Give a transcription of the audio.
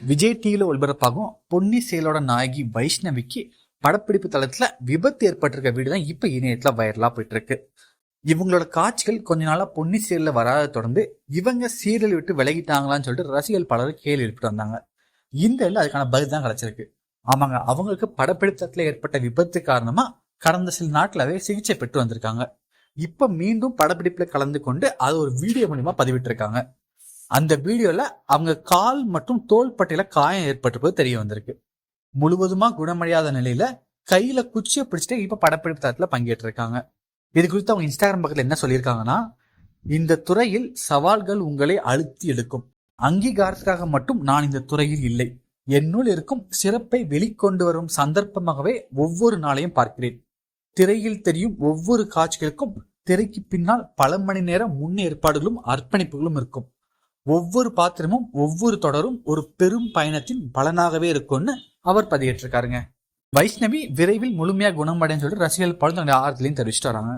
விஜய் டிவியில் ஒளிபரப்பாகும் பொன்னி செயலோட நாயகி வைஷ்ணவிக்கு படப்பிடிப்பு தளத்தில் விபத்து ஏற்பட்டிருக்க வீடு தான் இப்போ இணையத்தில் வைரலாக போயிட்டு இருக்கு இவங்களோட காட்சிகள் கொஞ்ச நாளாக பொன்னி சீரியலில் வராத தொடர்ந்து இவங்க சீரியல் விட்டு விலகிட்டாங்களான்னு சொல்லிட்டு ரசிகர்கள் பலரும் கேள்வி எழுப்பிட்டு வந்தாங்க. இந்த இதுல அதுக்கான பதில் தான் கிடைச்சிருக்கு. ஆமாங்க அவங்களுக்கு படப்பிடித்தத்தில் ஏற்பட்ட விபத்து காரணமாக கடந்த சில நாட்களாகவே சிகிச்சை பெற்று வந்திருக்காங்க. இப்போ மீண்டும் படப்பிடிப்பில் கலந்து கொண்டு அது ஒரு வீடியோ மூலியமா பதிவிட்டிருக்காங்க. அந்த வீடியோல அவங்க கால் மற்றும் தோள்பட்டையில காயம் ஏற்பட்டிருப்பது தெரிய வந்திருக்கு. முழுவதுமா குணமடையாத நிலையில கையில குச்சியை பிடிச்சிட்டு இப்ப படப்பிடிப்பு தளத்துல பங்கேற்று இருக்காங்க இது குறித்து அவங்க இன்ஸ்டாகிராம் பக்கத்துல என்ன சொல்லியிருக்காங்கன்னா இந்த துறையில் சவால்கள் உங்களை அழுத்தி எடுக்கும். அங்கீகாரத்துக்காக மட்டும் நான் இந்த துறையில் இல்லை. என்னுள் இருக்கும் சிறப்பை வெளிக்கொண்டு வரும் சந்தர்ப்பமாகவே ஒவ்வொரு நாளையும் பார்க்கிறேன். திரையில் தெரியும் ஒவ்வொரு காட்சிகளுக்கும் திரைக்கு பின்னால் பல மணி நேரம் முன் ஏற்பாடுகளும் அர்ப்பணிப்புகளும் இருக்கும். ஒவ்வொரு பாத்திரமும் ஒவ்வொரு தொடரும் ஒரு பெரும் பயணத்தின் பலனாகவே இருக்கும்னு அவர் பதிவேற்றிருக்காருங்க வைஷ்ணவி விரைவில் முழுமையா குணமடைன்னு சொல்லிட்டு ரசிகர்கள் பழந்த தன்னுடைய ஆறுதலையும் தெரிவிச்சிட்டு வராங்க.